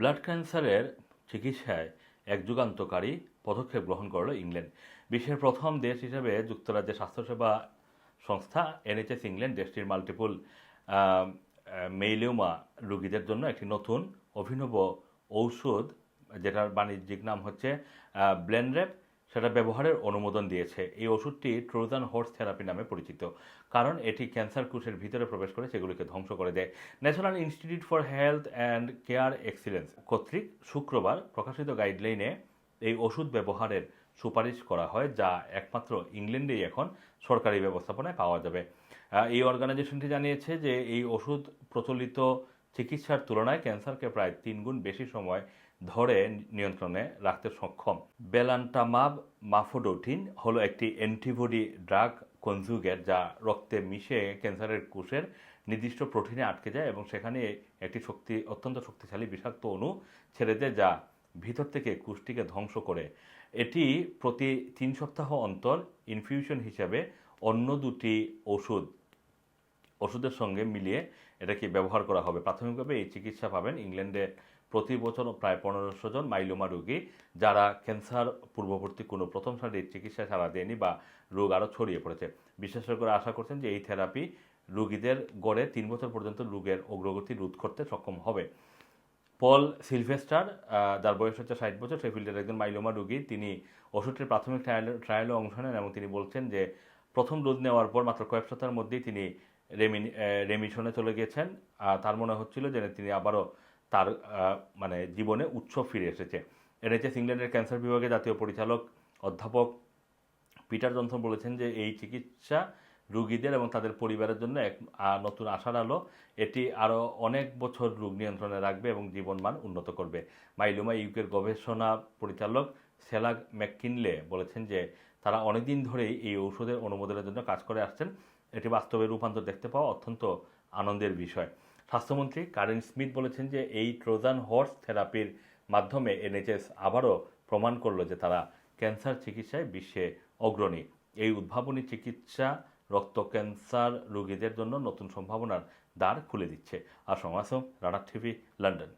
Blood ক্যান্সারের চিকিৎসায় এক যুগান্তকারী পদক্ষেপ গ্রহণ করল ইংল্যান্ড। বিশ্বের প্রথম দেশ হিসেবে যুক্তরাজ্যের স্বাস্থ্যসেবা সংস্থা এনএচএস ইংল্যান্ড দেশটির মাল্টিপল মেইলিওমা রুগীদের জন্য একটি নতুন অভিনব ঔষধ, যেটার বাণিজ্যিক নাম হচ্ছে ব্লেনরেপ সেটা ব্যবহারের অনুমোদন দিয়েছে। এই ওষুধটি ট্রোজান হর্স থেরাপি নামে পরিচিত, কারণ এটি ক্যান্সার কোষের ভিতরে প্রবেশ করে সেগুলিকে ধ্বংস করে দেয়। National institute for health and care excellence কর্তৃক শুক্রবার প্রকাশিত গাইডলাইনে এই ওষুধ ব্যবহারের সুপারিশ করা হয়, যা একমাত্র ইংল্যান্ডেই এখন সরকারি ব্যবস্থাপনায় পাওয়া যাবে। এই অর্গানাইজেশনটি জানিয়েছে যে এই ওষুধ প্রচলিত চিকিৎসার তুলনায় ক্যান্সারকে প্রায় তিন গুণ বেশি সময় ধরে নিয়ন্ত্রণে রাখতে সক্ষম। বেলান্টামাব মাফোডোটিন হলো একটি অ্যান্টিবডি ড্রাগ কনজুগেট যা রক্তে মিশে ক্যান্সারের কোষের নির্দিষ্ট প্রোটিনে আটকে যায় এবং সেখানে একটি শক্তি, অত্যন্ত শক্তিশালী বিষাক্ত অণু ছেড়ে দেয় যা ভিতর থেকে কোষটিকে ধ্বংস করে। এটি প্রতি তিন সপ্তাহ অন্তর ইনফিউশন হিসাবে অন্য দুটি ওষুধ, ওষুধের সঙ্গে মিলিয়ে এটাকে ব্যবহার করা হবে। প্রাথমিকভাবে এই চিকিৎসা পাবেন ইংল্যান্ডে প্রতি বছর প্রায় পনেরোশো জন মাইলোমা রোগী, যারা ক্যান্সার পূর্ববর্তী কোনো প্রথম সারির চিকিৎসা সারা দেয়নি বা রোগ আরও ছড়িয়ে পড়েছে। বিশেষজ্ঞরা আশা করছেন যে এই থেরাপি রোগীদের গড়ে তিন বছর পর্যন্ত রোগের অগ্রগতি রোধ করতে সক্ষম হবে। পল সিলভেস্টার যার বয়স হচ্ছে ষাট বছর শেফিল্ডের একজন মাইলোমা রোগী। তিনি ওষুধটির প্রাথমিক ট্রায়াল ট্রায়ালে অংশ নেন এবং তিনি বলছেন যে প্রথম ডোজ নেওয়ার পর মাত্র কয়েক সপ্তাহের মধ্যেই তিনি রেমিশনে চলে গিয়েছেন। তার মনে হচ্ছিল যে তিনি আবারও তার মানে জীবনে উৎস ফিরে এসেছে। এনএচএস ইংল্যান্ডের ক্যান্সার বিভাগে জাতীয় পরিচালক, অধ্যাপক পিটার জনসন বলেছেন যে এই চিকিৎসা রোগীদের এবং তাদের পরিবারের জন্য এক নতুন আশার আলো। এটি আরও অনেক বছর রোগ নিয়ন্ত্রণে রাখবে এবং জীবনমান উন্নত করবে। মাইলুমা ইউকের গবেষণা পরিচালক সেলাগ ম্যাককিনলে বলেছেন যে তারা অনেকদিন ধরেই এই ঔষধের অনুমোদনের জন্য কাজ করে আসছেন। এটি বাস্তবে রূপান্তর দেখতে পাওয়া অত্যন্ত আনন্দের বিষয়। স্বাস্থ্যমন্ত্রী কারেন স্মিথ বলেছেন যে এই ট্রোজান হর্স থেরাপির মাধ্যমে এনএচএস আবারও প্রমাণ করল যে তারা ক্যান্সার চিকিৎসায় বিশ্বে অগ্রণী। এই উদ্ভাবনী চিকিৎসা রক্ত ক্যান্সার রোগীদের জন্য নতুন সম্ভাবনার দ্বার খুলে দিচ্ছে। আর সমাজ রাডার টিভি, লন্ডন।